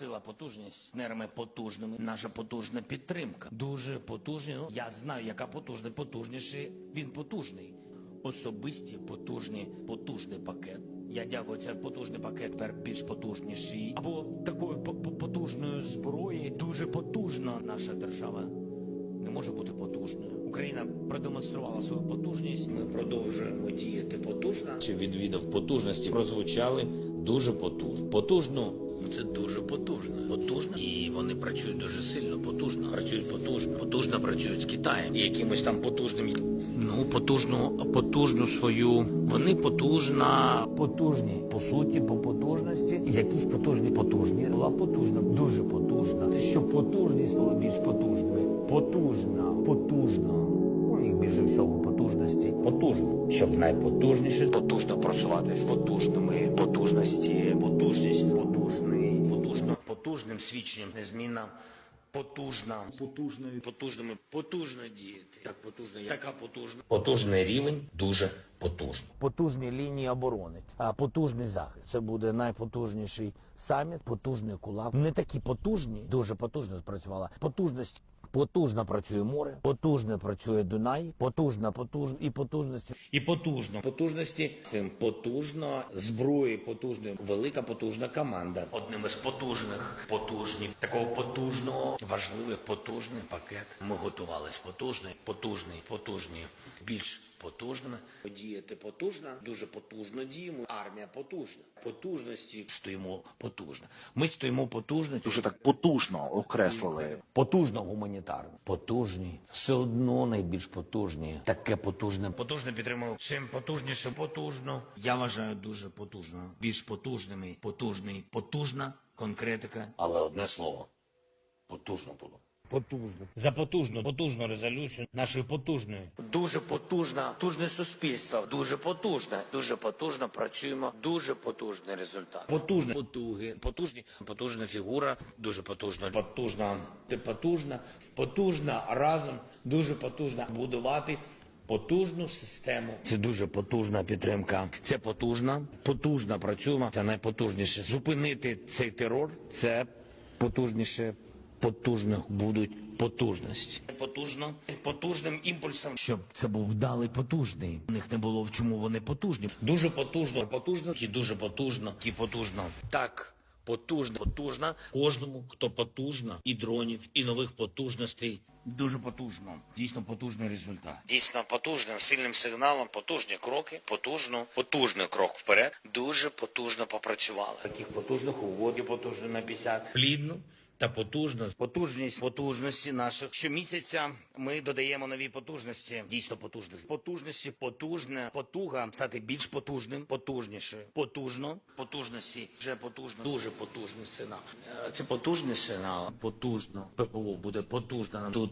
сила, потужність, нерми потужними. Наша потужна підтримка. Дуже потужні. Ну, я знаю, яка потужна. Потужніший він потужний. Особисті, потужні, потужний пакет. Я дякую, це потужний пакет тепер більш потужніший. Або такої по- по- потужної зброї. Дуже потужна наша держава не може бути потужною. Україна продемонструвала свою потужність. Ми продовжуємо діяти потужно. Чи відвідав потужності прозвучали дуже потужно. Потужно ну, це дуже потужно. Потужно. І вони працюють дуже сильно, потужно. Працюють потужно. Потужно працюють з Китаєм. І якимось там потужним. Ну, потужну, потужну свою. Вони потужна. Потужні. По суті, по потужності. Якісь потужні потужні. Була потужна, дуже потужна. Те, що потужність була більш потужною. Потужна, потужна. Щоб найпотужніше, потужно працювати з потужними потужності, потужність, потужний, потужно, потужним свідченням незмінна. Потужна, потужною, потужними, потужно діяти. Так потужно, така потужна. Потужний рівень, дуже потужно. Потужні лінії оборони, а потужний захист. Це буде найпотужніший саміт, потужний кулак. Не такі потужні, дуже потужно спрацювала. Потужність потужно працює море, потужно працює Дунай, потужна, потужна і потужності. І потужно. Потужності цим потужно, зброї потужної, велика потужна команда. Одним із потужних, потужні, такого потужного, важливий, потужний пакет. Ми готувались потужний, потужний, потужні, більш потужними. Діяти потужно, дуже потужно діємо. Армія потужна. Потужності стоїмо потужно. Ми стоїмо потужно. Дуже так потужно окреслили. Потужно гуманітарно. Потужні. Все одно найбільш потужні. Таке потужне. Потужне підтримую. Чим потужніше, потужно. Я вважаю дуже потужно. Більш потужними. Потужний. Потужна конкретика. Але одне слово. Потужно було. Потужно. За потужну, потужну резолюцію нашої потужної. Дуже потужна, потужне суспільство. Дуже потужне. Дуже потужно працюємо. Дуже потужний результат. Потужне. Потуги. Потужні. Потужна фігура. Дуже потужна. Потужна. Ти потужна. Потужна разом. Дуже потужна. Будувати. Потужну систему. Це дуже потужна підтримка. Це потужна, потужна працюємо. Це найпотужніше. Зупинити цей терор. Це потужніше потужних будуть потужності. Потужно, потужним імпульсом, щоб це був вдалий потужний. У них не було в чому вони потужні. Дуже потужно, потужно і дуже потужно, і потужно. Так. Потужно, потужно. Кожному, хто потужно, і дронів, і нових потужностей. Дуже потужно. Дійсно потужний результат. Дійсно потужним, сильним сигналом, потужні кроки, потужно, потужний крок вперед. Дуже потужно попрацювали. Таких потужних угодів потужно на 50. Плідно та потужна Потужність потужності наших. Щомісяця ми додаємо нові потужності. Дійсно потужності. Потужності, потужне, потуга стати більш потужним, потужніше. Потужно, потужності, вже потужно, дуже потужний сигнал. Е, Це потужний сигнал. Потужно. ППО буде потужна. Тут